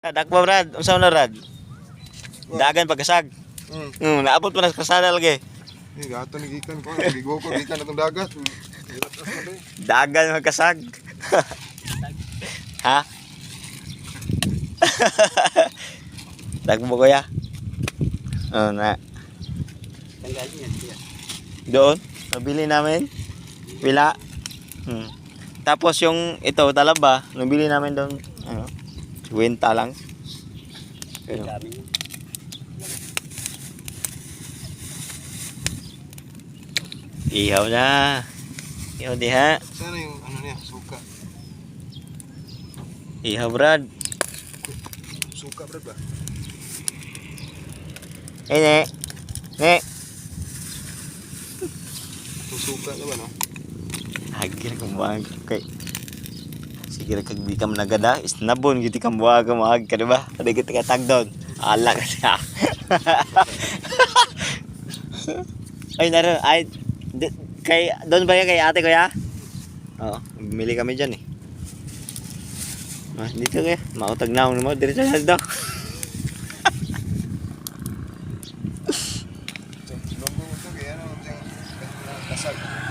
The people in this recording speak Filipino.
Dakpa Brad, unsa na Brad? Dagan pagkasag. Hmm. Hmm, naabot pa na sa kasada lagi. Hey, gato ni gikan ko. Gigo ko gikan atong dagat. Dagan magkasag. ha? Dakpa kuya. Oh, na. Doon, nabili namin. Pila. Hmm. Tapos yung ito, talaba, nabili namin doon, ano, 50 lang. Pero, ihaw na. Ihaw diha. Sana yung ano niya, suka. Ihaw, Brad. Suka bro ba? Eh, ne. Ne. Suka naman oh. Agir kang buwag kay. Sige ra kag di ka managada, isnabon giti kang buwag ka maag ka diba? Kada kita ka tag doon. Ala ka siya. ay naro ay di- kay doon ba kay ate ko ya? Oo, bumili kami diyan eh. Ah, dito kaya, mautag na mo diretso sa daw. Kasag.